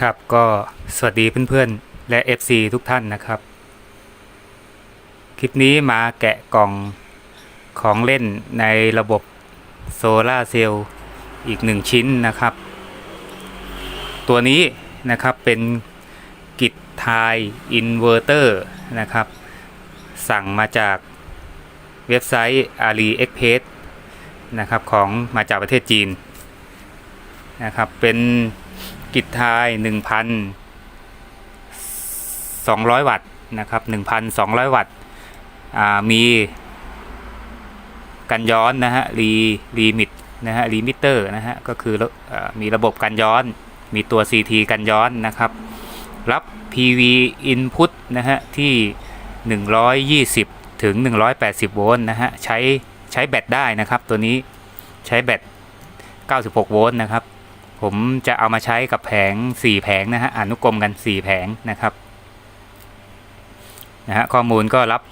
ครับก็สวัสดีเพื่อนๆ และ FC ทุกท่านนะครับ คลิปนี้มาแกะกล่องของเล่นในระบบโซลาเซลล์อีกหนึ่งชิ้นนะครับ ตัวนี้นะครับเป็นกิจทายอินเวอร์เตอร์นะครับ สั่งมาจากเว็บไซต์ AliExpress นะครับของมาจากประเทศจีนนะครับเป็น กิจทาย 1,200 วัตต์นะครับ 1,200 วัตต์มีกันย้อนนะฮะรีรีมิตนะฮะรีมิเตอร์นะฮะก็คือเออมีระบบกันย้อน มีตัว CT กันย้อนนะครับ รับ PV input นะฮะที่ 120 ถึง 180 โวลต์นะฮะใช้ใช้แบตได้นะครับ ตัวนี้ใช้แบต 96 โวลต์นะครับ ผมจะเอามาใช้กับแผง 4 แผงนะฮะอนุกรมกัน 4 แผงนะครับนะฮะข้อมูลก็รับ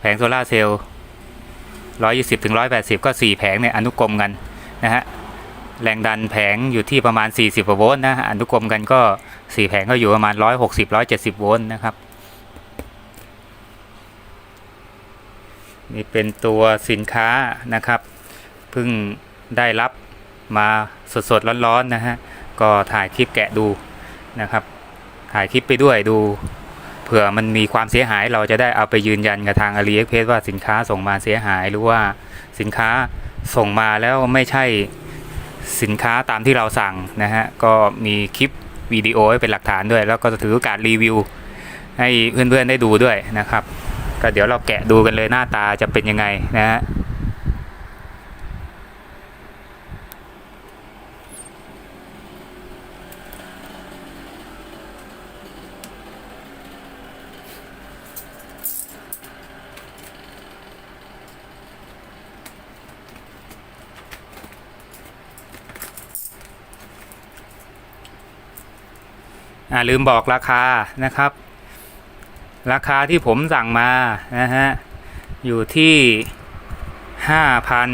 แผงโซลาเซลล์120ถึง180 ก็ 4 แผงเนี่ยอนุกรมกันนะฮะแรงดันแผงอยู่ที่ประมาณ 40โวลต์นะฮะอนุกรมกันก็ 4 แผงก็อยู่ประมาณ 160 170 โวลต์นะครับนี่เป็นตัวสินค้านะครับเพิ่งได้รับมา สดๆร้อนๆนะฮะก็ถ่ายคลิปแกะดูนะครับ ถ่ายคลิปไปด้วยดู เผื่อมันมีความเสียหายเราจะได้เอาไปยืนยันกับทาง AliExpress ว่าสินค้าส่งมาเสียหายหรือว่าสินค้าส่งมาแล้วไม่ใช่สินค้าตามที่เราสั่งนะฮะก็มีคลิปวิดีโอไว้เป็นหลักฐานด้วย แล้วก็จะถือโอกาสรีวิว ให้เพื่อนๆได้ดูด้วยนะครับ ก็เดี๋ยวเราแกะดูกันเลยหน้าตาจะเป็นยังไงนะฮะ ลืมบอกราคานะครับ ราคาที่ผมสั่งมานะฮะอยู่ที่ห้าพัน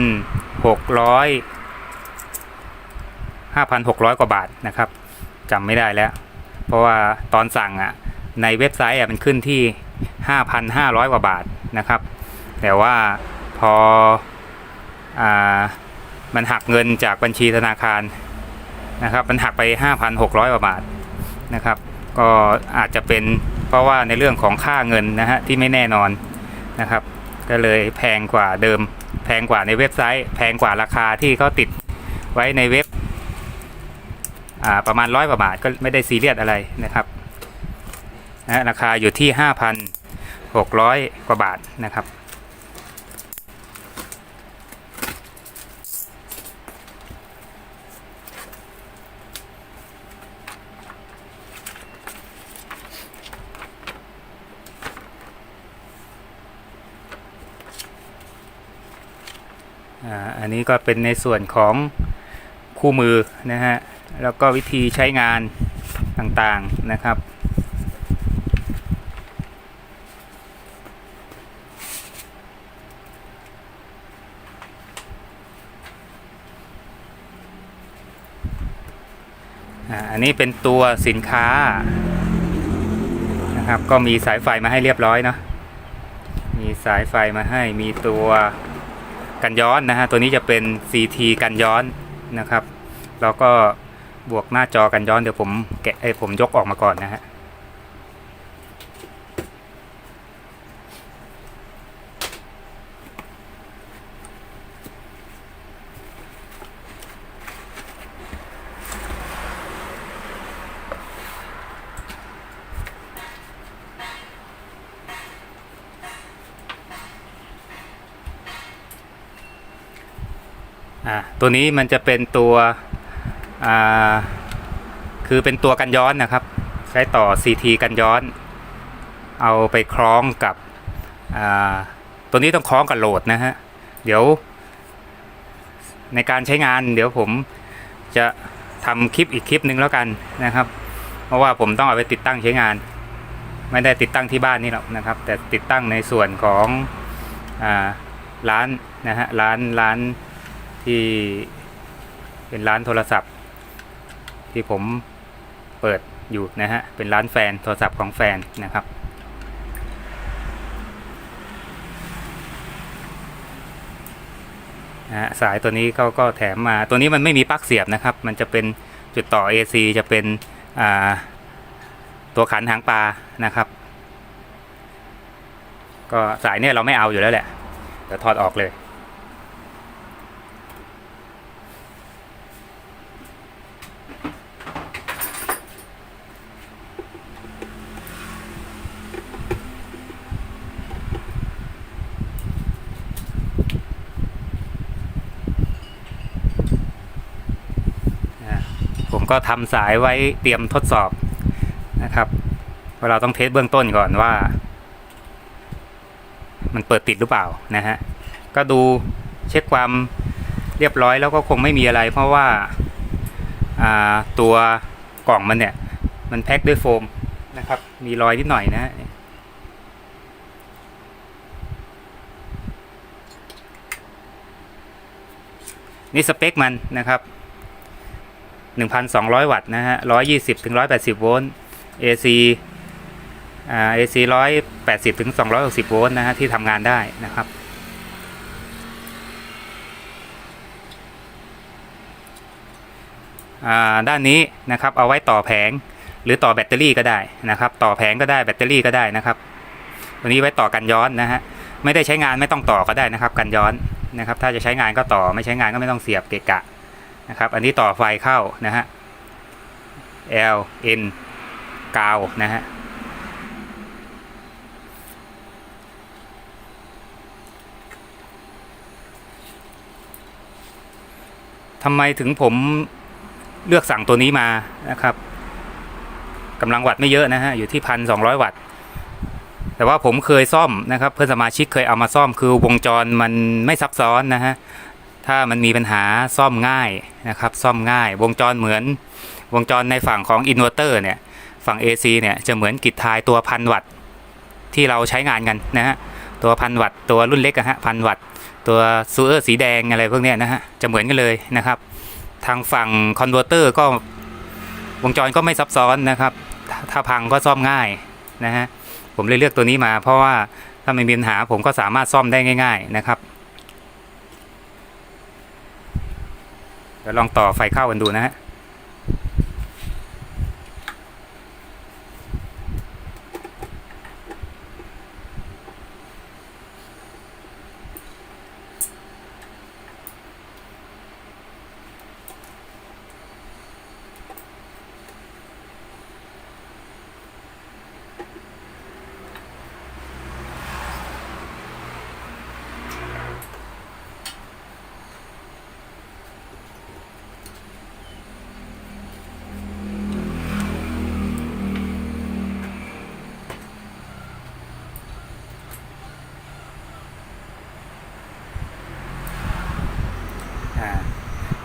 หกร้อยห้าพันหกร้อยกว่าบาทนะครับจำไม่ได้แล้ว เพราะว่าตอนสั่งอะในเว็บไซต์อะมันขึ้นที่ห้าพันห้าร้อยกว่าบาทนะครับ แต่ว่าพออ่ามันหักเงินจากบัญชีธนาคารนะครับ มันหักไป 5,600 กว่าบาท นะครับ ก็อาจจะเป็นเพราะว่าในเรื่องของค่าเงินนะฮะที่ไม่แน่นอนนะครับ ก็เลยแพงกว่าเดิม แพงกว่าในเว็บไซต์ แพงกว่าราคาที่เขาติดไว้ในเว็บประมาณร้อยกว่าบาทก็ไม่ได้ซีเรียสอะไรนะครับนะฮะราคาอยู่ที่ 5,600 กว่าบาทนะครับ อันนี้ก็เป็นในส่วนของคู่มือนะฮะ แล้วก็วิธีใช้งานต่างๆนะครับ อันนี้เป็นตัวสินค้านะครับ ก็มีสายไฟมาให้เรียบร้อยเนาะ มีสายไฟมาให้ มีตัว กันย้อนนะฮะตัวนี้จะเป็น CT กันย้อนนะครับ แล้วก็บวกหน้าจอกันย้อนเดี๋ยวผมแกะเอ้ยผมยกออกมาก่อนนะฮะ ตัวนี้มันจะเป็นตัวคือเป็นตัวกันย้อนนะครับ ใช้ต่อ CT กันย้อน เอาไปคล้องกับตัวนี้ต้องคล้องกับโหลดนะฮะ เดี๋ยว ในการใช้งานเดี๋ยวผมจะทำคลิปอีกคลิปหนึ่งแล้วกันนะครับ เพราะว่าผมต้องเอาไปติดตั้งใช้งาน ไม่ได้ติดตั้งที่บ้านนี่หรอกนะครับ แต่ติดตั้งในส่วนของอร้านนะฮะร้านร้าน ที่เป็นร้านโทรศัพท์ ที่ผมเปิดอยู่นะฮะ เป็นร้านแฟนโทรศัพท์ของแฟนนะครับนะสายตัวนี้เขาก็แถมมาตัวนี้มันไม่มีปลั๊กเสียบนะครับ มันจะเป็นจุดต่อ AC จะเป็นตัวขันหางปลานะครับ ก็สายเนี่ยเราไม่เอาอยู่แล้วแหละเดี๋ยวถอดออกเลย อ่าผม ก็ทำสายไว้เตรียมทดสอบนะครับว่าเราต้องเทสเบื้องต้นก่อนว่า มันเปิดติดหรือเปล่านะฮะก็ดูเช็คความเรียบร้อยแล้วก็คงไม่มีอะไร เพราะว่าอ่าตัวกล่องมันเนี่ย มันแพ็คด้วยโฟมนะครับ มีรอยนิดหน่อยนะฮะนี่สเปคมันนะครับ 1,200 วัตต์นะฮะ 120ถึง180 โวลต์ AC อ่า AC 180ถึง260 โวลต์นะฮะที่ทำงานได้นะครับ ด้านนี้นะครับเอาไว้ต่อแผงหรือต่อแบตเตอรี่ก็ได้นะครับ ต่อแผงก็ได้แบตเตอรี่ก็ได้นะครับตัวนี้ไว้ต่อกันย้อนนะฮะไม่ได้ใช้งานไม่ต้องต่อก็ได้นะครับ กันย้อนนะครับ ถ้าจะใช้งานก็ต่อไม่ใช้งานก็ไม่ต้องเสียบเกะกะ นะครับ อันนี้ต่อไฟเข้านะฮะ L N กาวนะฮะทำไมถึงผมเลือกสั่งตัวนี้มานะครับกำลังวัตต์ไม่เยอะนะฮะอยู่ที่พันสองวัตต์ แต่ว่าผมเคยซ่อมนะครับ เพื่อนสมาชิกเคยเอามาซ่อมคือวงจรมันไม่ซับซ้อนนะฮะ ถ้ามันมีปัญหาซ่อมง่ายนะครับ ซ่อมง่าย วงจรเหมือนวงจรในฝั่งของอินเวอร์เตอร์เนี่ย ฝั่ง AC เนี่ยจะเหมือนกิจทายตัวพันวัตที่เราใช้งานกันนะฮะ ตัวพันวัตตัวรุ่นเล็กอะฮะพันวัตตัวซูเออร์สีแดงอะไรพวกเนี้ยนะฮะ จะเหมือนกันเลยนะครับ ทางฝั่งคอนเวอร์เตอร์ก็วงจรก็ไม่ซับซ้อนนะครับถ้าถ้าพังก็ซ่อมง่ายนะฮะ ผมเลยเลือกตัวนี้มาเพราะว่าถ้าไม่มีปัญหาผมก็สามารถซ่อมได้ง่าย ๆ นะครับ เดี๋ยวลองต่อไฟเข้ากันดูนะฮะ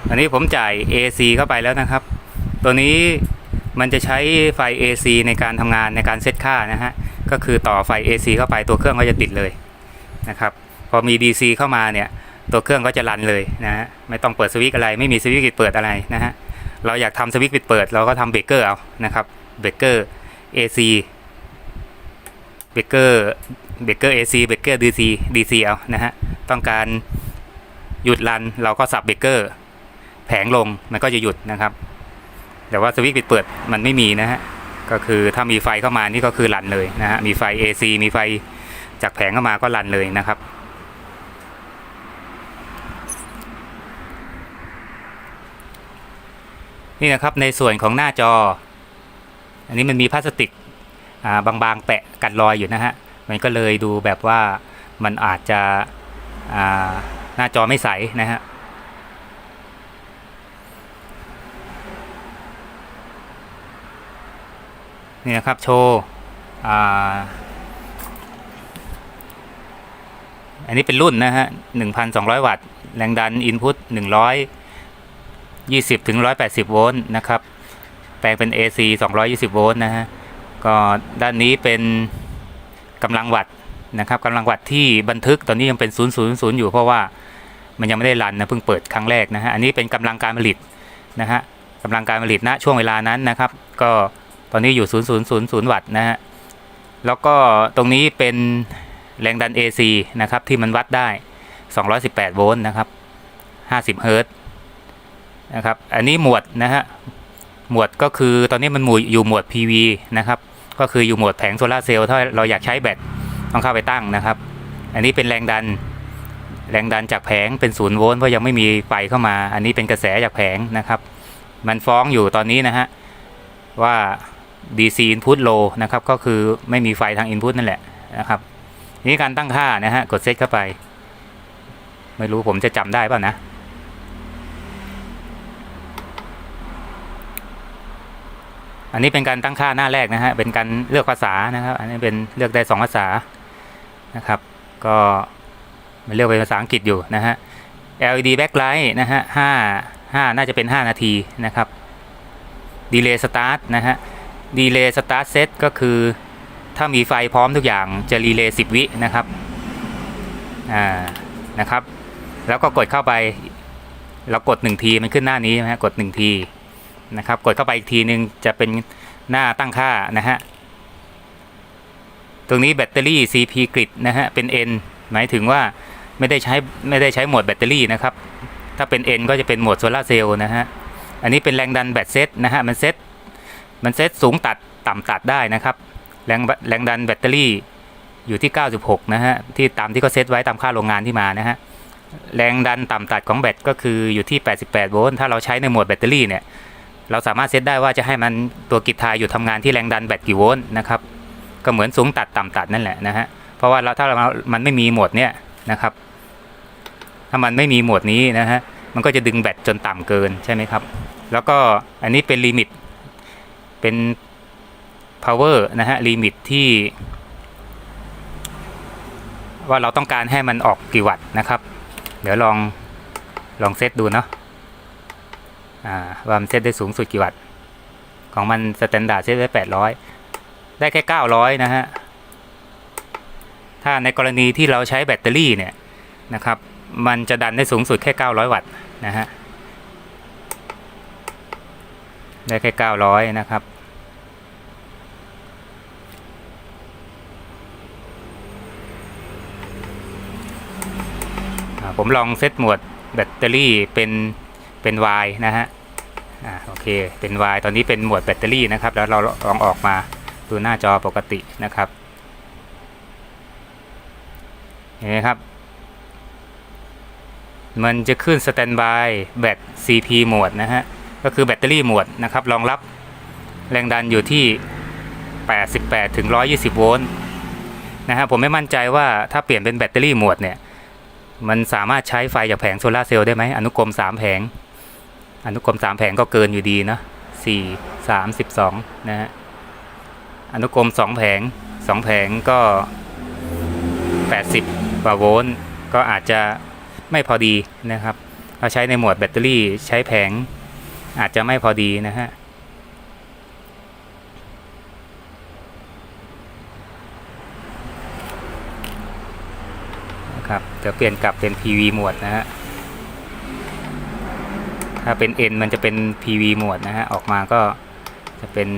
อันนี้ผมจ่าย AC เข้าไปแล้วนะครับ ตัวนี้มันจะใช้ไฟ AC ในการทำงานในการเซตค่านะฮะ ก็คือต่อไฟ AC เข้าไปตัวเครื่องก็จะติดเลยนะครับ พอมี DC เข้ามาเนี่ยตัวเครื่องก็จะรันเลยนะฮะ ไม่ต้องเปิดสวิตช์อะไรไม่มีสวิตช์ปิดเปิดอะไรนะฮะ เราอยากทำสวิตช์ปิดเปิดเราก็ทำเบรกเกอร์เอานะครับ เบรกเกอร์ AC เบรกเกอร์เบรกเกอร์ AC เบรกเกอร์ DC DC เอานะฮะ ต้องการหยุดรันเราก็สับเบรกเกอร์ แผงลงมันก็จะหยุดนะครับ แต่ว่าสวิตช์ปิดเปิดมันไม่มีนะฮะก็คือถ้ามีไฟเข้ามานี่ก็คือรันเลยนะฮะมีไฟ AC มีไฟจากแผงเข้ามาก็รันเลยนะครับนี่นะครับในส่วนของหน้าจอ อันนี้มันมีพลาสติกอ่าบางๆแปะกันรอยอยู่นะฮะ มันก็เลยดูแบบว่ามันอาจจะอ่าหน้าจอไม่ใสนะฮะ นี่นะครับโชว์อันนี้เป็นรุ่นนะฮะ 1,200 วัตต์ แรงดันอินพุต120ถึง180 โวลต์นะครับ แปลงเป็น AC 220 โวลต์นะฮะ ก็ด้านนี้เป็นกำลังวัตต์นะครับกำลังวัตต์ที่บันทึกตอนนี้ยังเป็น 000 อยู่เพราะว่ามันยังไม่ได้รันนะเพิ่งเปิดครั้งแรกนะฮะ อันนี้เป็นกำลังการผลิตนะฮะกำลังการผลิตณช่วงเวลานั้นนะครับ ก็ ตอนนี้อยู่ 0000 วัตต์นะฮะ แล้วก็ตรงนี้เป็นแรงดัน AC นะครับ ที่มันวัดได้ 218 โวลต์นะครับ 50 เฮิรตซ์นะครับ อันนี้หมวดนะฮะ หมวดก็คือตอนนี้มันหมู่อยู่หมวด PV นะครับ ก็คืออยู่หมวดแผงโซลาเซลล์ถ้าเราอยากใช้แบตต้องเข้าไปตั้งนะครับ อันนี้เป็นแรงดันแรงดันจากแผงเป็นศูนย์โวลต์เพราะยังไม่มีไฟเข้ามา อันนี้เป็นกระแสจากแผงนะครับ มันฟ้องอยู่ตอนนี้นะฮะว่า DC input low นะครับ ก็คือไม่มีไฟทาง input นั่นแหละนะครับนี่การตั้งค่านะฮะ กดเซตเข้าไป ไม่รู้ผมจะจำได้เปล่านะ อันนี้เป็นการตั้งค่าหน้าแรกนะฮะ เป็นการเลือกภาษานะครับ อันนี้เป็นเลือกได้สองภาษานะครับ ก็มันเลือกเป็นภาษาอังกฤษอยู่นะฮะ LED backlight นะฮะห้าห้าน่าจะเป็น 5 นาทีนะครับ Delay Start นะฮะ Delay Start Set ก็คือ ถ้ามีไฟพร้อมทุกอย่างจะรีเลย์10วินะครับอ่านะครับ แล้วก็กดเข้าไป เรากด1ทีมันขึ้นหน้านี้นะฮะกด1ทีนะครับ กดเข้าไปอีกทีนึงจะเป็นหน้าตั้งค่านะฮะตรงนี้แบตเตอรี่ CP grid นะฮะเป็น N หมายถึงว่าไม่ได้ใช้ไม่ได้ใช้โหมดแบตเตอรี่นะครับ ถ้าเป็น N ก็จะเป็นโหมดโซลาร์เซลล์นะฮะ อันนี้เป็นแรงดันแบตเซตนะฮะ มันเซต มันเซตสูงตัดต่ำตัดได้นะครับ แรงแรงดันแบตเตอรี่อยู่ที่ 96 นะฮะ ที่ตามที่เขาเซตไว้ตามค่าโรงงานที่มานะฮะ แรงดันต่ำตัดของแบตก็คืออยู่ที่ 88 โวลต์ ถ้าเราใช้ในโหมดแบตเตอรี่เนี่ย เราสามารถเซตได้ว่าจะให้มันตัวกิจทายอยู่ทำงานที่แรงดันแบตกี่โวลต์นะครับ ก็เหมือนสูงตัดต่ำตัดนั่นแหละนะฮะ เพราะว่าเราถ้าเรามันไม่มีโหมดเนี้ยนะครับ ถ้ามันไม่มีโหมดนี้นะฮะ มันก็จะดึงแบตจนต่ำเกินใช่ไหมครับ แล้วก็อันนี้เป็นลิมิต เป็น power นะฮะลิมิตที่ ว่าเราต้องการให้มันออกกี่วัตต์นะครับ เดี๋ยวลองลองเซตดูเนาะอ่าว่ามันเซตได้สูงสุดกี่วัตต์ ของมันสแตนดาร์ดเซตได้800ได้แค่900นะฮะ ถ้าในกรณีที่เราใช้แบตเตอรี่เนี่ยนะครับ มันจะดันได้สูงสุดแค่ 900 วัตต์นะฮะ ได้แค่900นะครับ ผมลองเซตหมวดแบตเตอรี่เป็นเป็น Y นะฮะอ่าโอเคเป็น Y ตอนนี้เป็นหมวดแบตเตอรี่นะครับ แล้วเราลองออกมาดูหน้าจอปกตินะครับเห็นไหมครับ มันจะขึ้นสแตนบายแบต CP โหมดนะฮะ ก็คือแบตเตอรี่หมดนะครับรองรับแรงดันอยู่ที่ 88ถึง120 โวลต์นะฮะผมไม่มั่นใจว่าถ้าเปลี่ยนเป็นแบตเตอรี่หมดเนี่ยมันสามารถใช้ไฟจากแผงโซลาเซลล์ได้ไหมอนุกรม 3 แผง อนุกรม 3 แผงก็เกินอยู่ดีนะ4 3 12 นะฮะอนุกรม 2 แผง 2 แผงก็ 80กว่าโวลต์ก็อาจจะไม่พอดีนะครับถ้าใช้ในหมวดแบตเตอรี่ใช้แผง อาจจะไม่พอดีนะฮะนะครับเดี๋ยวเปลี่ยนกลับเป็น PV หมวดนะฮะ ถ้าเป็น N มันจะเป็น PV หมวดนะฮะ ออกมาก็จะเป็น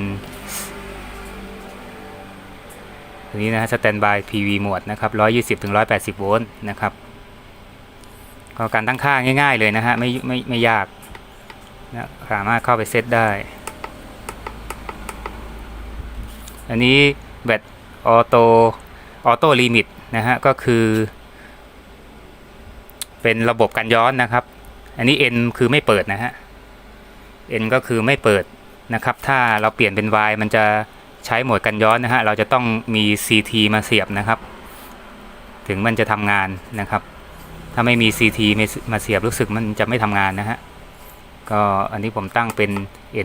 ตัวนี้นะฮะ Standby PV หมวดนะครับ120ถึง180 โวลต์นะครับ ก็การตั้งค่าง่าย ๆ เลยนะฮะ ไม่ไม่ไม่ยาก นะสามารถเข้าไปเซตได้ อันนี้แบตออโตออโต้ลิมิตนะฮะ ก็คือ เป็นระบบกันย้อนนะครับ อันนี้ N คือไม่เปิดนะฮะ N ก็คือไม่เปิดนะครับ ถ้าเราเปลี่ยนเป็น Y มันจะใช้โหมดกันย้อนนะฮะ เราจะต้องมี CT มาเสียบนะครับ ถึงมันจะทำงานนะครับ ถ้าไม่มี CT มาเสียบรู้สึกมันจะไม่ทำงานนะฮะ ก็อันนี้ผมตั้งเป็น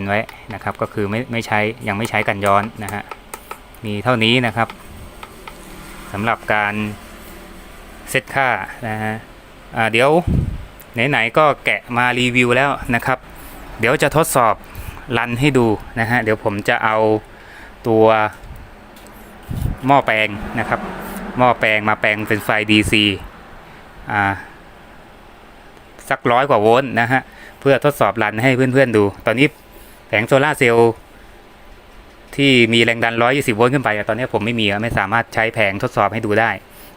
N ไว้นะครับ ก็คือไม่ไม่ใช้ยังไม่ใช้กันย้อนนะฮะมีเท่านี้นะครับสำหรับการเซตค่านะฮะเดี๋ยวไหนๆก็แกะมารีวิวแล้วนะครับ เดี๋ยวจะทดสอบรันให้ดูนะฮะเดี๋ยวผมจะเอาตัวหม้อแปลงนะครับ หม้อแปลงมาแปลงเป็นไฟ DC อ่าสักร้อยกว่าโวลต์นะฮะ พื่อทดสอบรันให้เพื่อนๆดู ตอนนี้แผงโซลาเซลล์ที่มีแรงดัน 120 โวลต์ขึ้นไป ตอนนี้ผมไม่มีไม่สามารถใช้แผงทดสอบให้ดูได้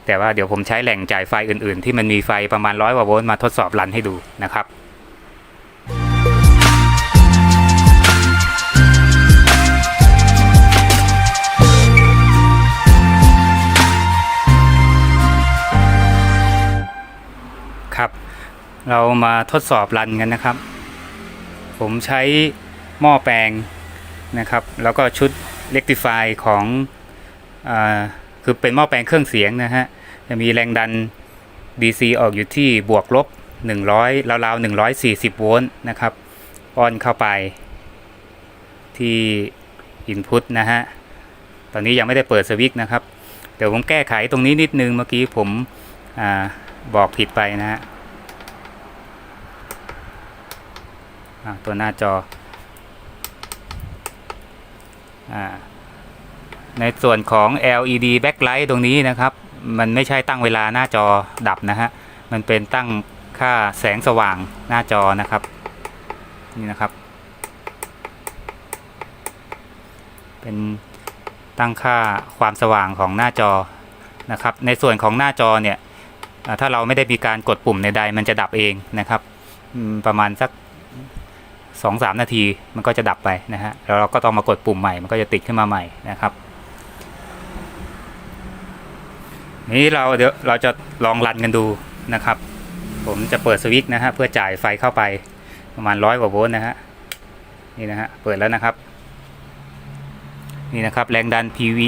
แต่ว่าเดี๋ยวผมใช้แหล่งจ่ายไฟอื่นๆ ที่มันมีไฟประมาณร้อยกว่าโวลต์มาทดสอบรันให้ดูนะครับ เรามาทดสอบรันกันนะครับ ผมใช้หม้อแปลงนะครับ แล้วก็ชุด rectify ของอคือเป็นหม้อแปลงเครื่องเสียงนะฮะ จะมีแรงดัน DC ออกอยู่ที่บวกลบ 100ราวๆ 140 โวลต์นะครับป้อนเข้าไปที่ Input นะฮะ ตอนนี้ยังไม่ได้เปิดสวิตช์นะครับ เดี๋ยวผมแก้ไขตรงนี้นิดนึงเมื่อกี้ผมอบอกผิดไปนะฮะอ่า ตัวหน้าจออในส่วนของ LED backlight ตรงนี้นะครับ มันไม่ใช่ตั้งเวลาหน้าจอดับนะฮะ มันเป็นตั้งค่าแสงสว่างหน้าจอนะครับ นี่นะครับ เป็นตั้งค่าความสว่างของหน้าจอนะครับ ในส่วนของหน้าจอเนี่ยถ้าเราไม่ได้มีการกดปุ่มใดๆมันจะดับเองนะครับ ประมาณสัก สองสามนาทีมันก็จะดับไปนะฮะแล้วเราก็ต้องมากดปุ่มใหม่มันก็จะติดขึ้นมาใหม่นะครับ นี้เราเดี๋ยวเราจะลองรันกันดูนะครับ ผมจะเปิดสวิตช์นะฮะเพื่อจ่ายไฟเข้าไปประมาณร้อยกว่าโวลต์นะฮะนี่นะฮะเปิดแล้วนะครับ นี่นะครับแรงดัน PV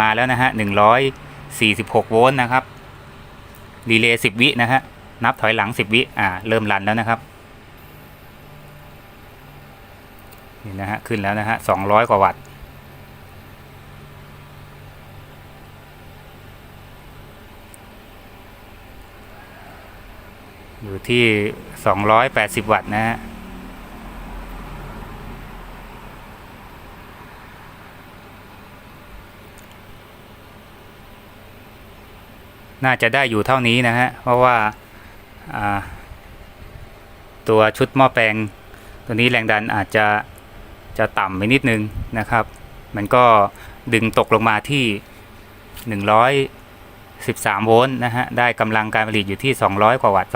มาแล้วนะฮะ146 โวลต์นะครับดีเลย์10 วินะฮะนับถอยหลัง 10 วิอ่าเริ่มรันแล้วนะครับ นี่นะฮะขึ้นแล้วนะฮะ200กว่าวัตต์อยู่ที่ 280 วัตต์นะฮะน่าจะได้อยู่เท่านี้นะฮะ เพราะว่าอ่าตัวชุดหม้อแปลง ตัวนี้แรงดันอาจจะ จะต่ำไปนิดนึงนะครับ มันก็ดึงตกลงมาที่ 113 โวลต์นะฮะ ได้กำลังการผลิตอยู่ที่ 200 กว่าวัตต์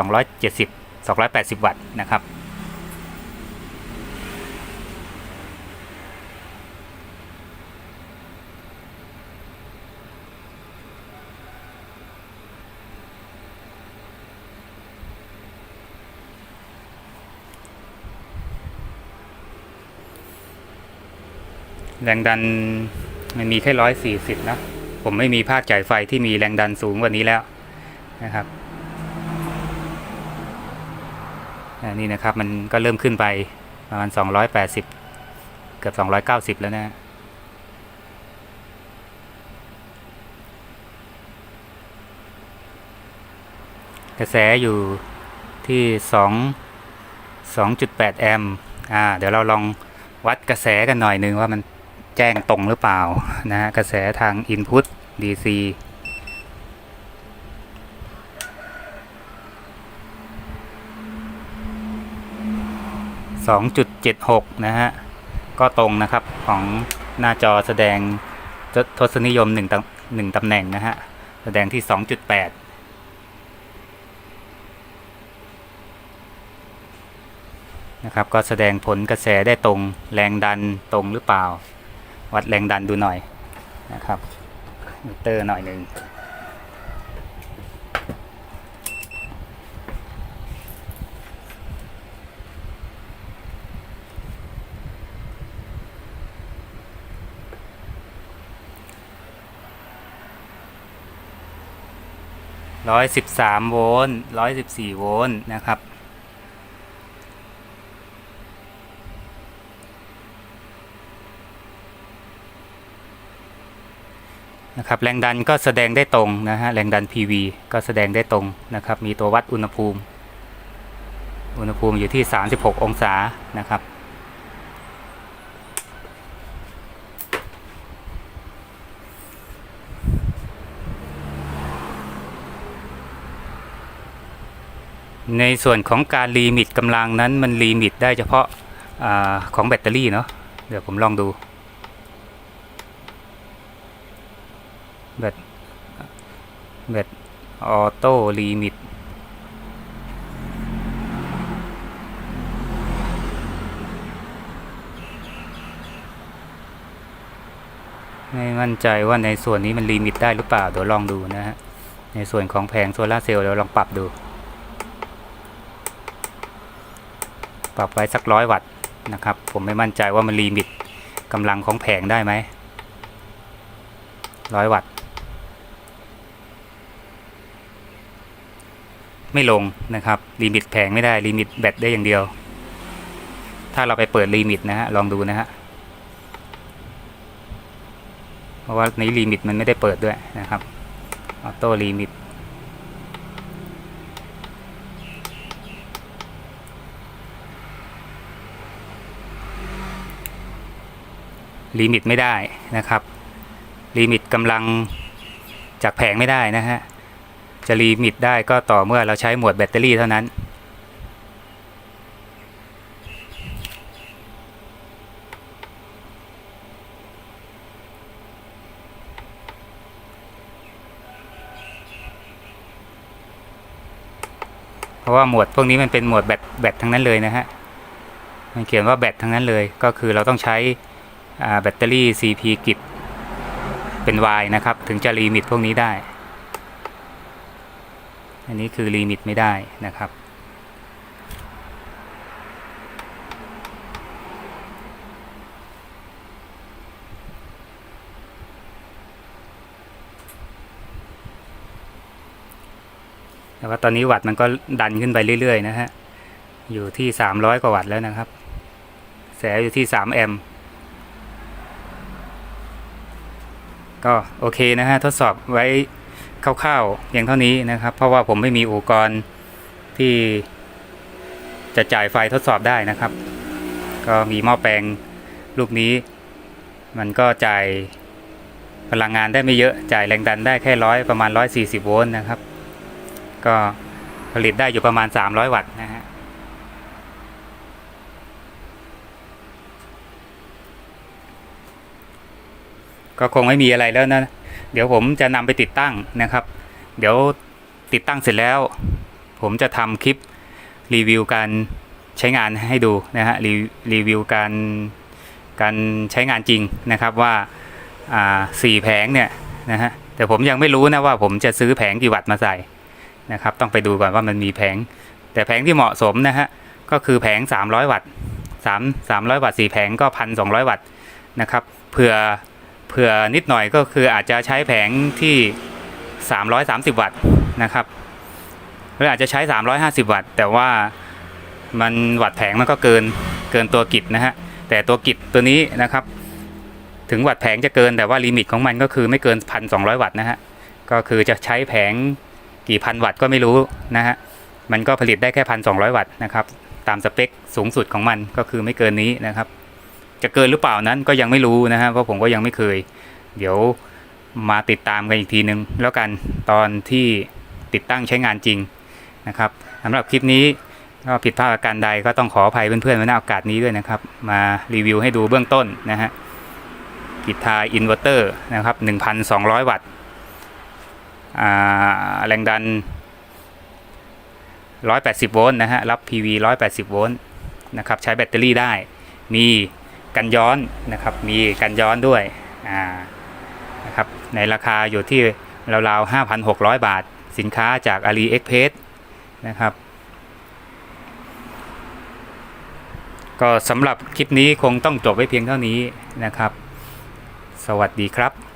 270 280 วัตต์นะครับ รงดันมันมีแค่ร้อยสี่สิบนะ ผมไม่มีภาคจ่ายไฟที่มีแรงดันสูงกว่านี้แล้วนะครับอันนี้นะครับมันก็เริ่มขึ้นไปประมาณสองร้อยแปดสิบเกือบสองร้อยเก้าสิบแล้วนะกระแสอยู่ที่สองสองจุดแปดแอมป์อ่าเดี๋ยวเราลองวัดกระแสกันหน่อยหนึงว่ามัน แจ้งตรงหรือเปล่านะฮะกระแสทาง Input DC 2.76นะฮะ ก็ตรงนะครับของหน้าจอแสดงททศนิยม1ตำหนึ่งตำแหน่งนะฮะ แสดงที่2.8นะครับ ก็แสดงผลกระแสได้ตรงแรงดันตรงหรือเปล่า วัดแรงดันดูหน่อยนะครับมิเตอร์หน่อยหนึ่งร้อยสิบสามโวลต์ร้อยสิบสี่โวลต์นะครับ นะครับแรงดันก็แสดงได้ตรงนะฮะแรงดัน PV ก็แสดงได้ตรงนะครับ มีตัววัดอุณหภูมิ อุณหภูมิอยู่ที่ 36 องศานะครับในส่วนของการลีมิตกำลังนั้นมันลีมิตได้เฉพาะอาของแบตเตอรี่เนาะเดี๋ยวผมลองดู แบต แบตออโต้ลิมิตไม่มั่นใจว่าในส่วนนี้มันลิมิตได้หรือเปล่า เดี๋ยวลองดูนะฮะ ในส่วนของแผงโซลาเซลล์เดี๋ยวลองปรับดู ปรับไว้สักร้อยวัตต์นะครับ ผมไม่มั่นใจว่ามันลิมิตกำลังของแผงได้ไหมร้อยวัตต์ ไม่ลงนะครับลิมิตแผงไม่ได้ลิมิตแบตได้อย่างเดียว ถ้าเราไปเปิดลิมิตนะฮะลองดูนะฮะเพราะว่าในลิมิตมันไม่ได้เปิดด้วยนะครับออโต้ลิมิตลิมิตไม่ได้นะครับลิมิตกำลังจากแผงไม่ได้นะฮะ จะลิมิตได้ก็ต่อเมื่อเราใช้หมวดแบตเตอรี่เท่านั้น เพราะว่าหมวดพวกนี้มันเป็นหมวดแบตแบตทั้งนั้นเลยนะฮะ มันเขียนว่าแบตทั้งนั้นเลย ก็คือเราต้องใช้แบตเตอรี่ CP กิจเป็น Y นะครับ ถึงจะลิมิตพวกนี้ได้ อันนี้คือลิมิตไม่ได้นะครับ แต่ว่าตอนนี้วัตต์มันก็ดันขึ้นไปเรื่อย ๆ นะฮะ อยู่ที่ 300 กว่าวัตต์แล้วนะครับ แสอยู่ที่ 3 แอมป์ก็โอเคนะฮะ ทดสอบไว้ คร่าวๆเพียงเท่านี้นะครับ เพราะว่าผมไม่มีอุปกรณ์ที่จะจ่ายไฟทดสอบได้นะครับ ก็มีหม้อแปลงลูกนี้ มันก็จ่ายพลังงานได้ไม่เยอะ จ่ายแรงดันได้แค่ร้อยประมาณ 140 โวลต์นะครับ ก็ผลิตได้อยู่ประมาณ 300 วัตต์นะฮะก็คงไม่มีอะไรแล้วนะ เดี๋ยวผมจะนำไปติดตั้งนะครับ เดี๋ยวติดตั้งเสร็จแล้ว ผมจะทำคลิปรีวิวการใช้งานให้ดูนะฮะรีรีวิวการการใช้งานจริงนะครับว่าอ่าสี่แผงเนี่ยนะฮะแต่ผมยังไม่รู้นะว่าผมจะซื้อแผงกี่วัตต์มาใส่นะครับ ต้องไปดูก่อนว่ามันมีแผง แต่แผงที่เหมาะสมนะฮะก็คือแผง 300 วัตต์3 300 วัตต์4แผงก็ 1,200 วัตต์นะครับเผื่อ เผื่อนิดหน่อยก็คืออาจจะใช้แผงที่ 330 วัตต์นะครับหรืออาจจะใช้ 350 วัตต์ แต่ว่ามันวัตต์แผงมันก็เกินเกินตัวกิจนะฮะแต่ตัวกิจตัวนี้นะครับ ถึงวัตต์แผงจะเกินแต่ว่าลิมิตของมันก็คือไม่เกิน 1,200 วัตต์นะฮะก็คือจะใช้แผงกี่พันวัตต์ก็ไม่รู้นะฮะมันก็ผลิตได้แค่พันสองวัตต์นะครับตามสเปคสูงสุดของมันก็คือไม่เกินนี้นะครับ จะเกินหรือเปล่านั้นก็ยังไม่รู้นะฮะเพราะผมก็ยังไม่เคย เดี๋ยวมาติดตามกันอีกทีนึง แล้วกันตอนที่ติดตั้งใช้งานจริงนะครับสำหรับคลิปนี้ก็ผิดพลาดประการใดก็ต้องขออภัยเพื่อนๆไว้ในโอกาสนี้ด้วยนะครับ มารีวิวให้ดูเบื้องต้นนะฮะกิทาอินเวอร์เตอร์นะครับ 1,200 วัตต์แรงดัน 180 โวลต์นะฮะรับ PV 180 โวลต์นะครับ ใช้แบตเตอรี่ได้มี กันย้อนนะครับ มีกันย้อนด้วยนะครับในราคาอยู่ที่ราวๆ 5,600 บาท สินค้าจาก AliExpress นะครับ ก็สำหรับคลิปนี้คงต้องจบไว้เพียงเท่านี้นะครับ สวัสดีครับ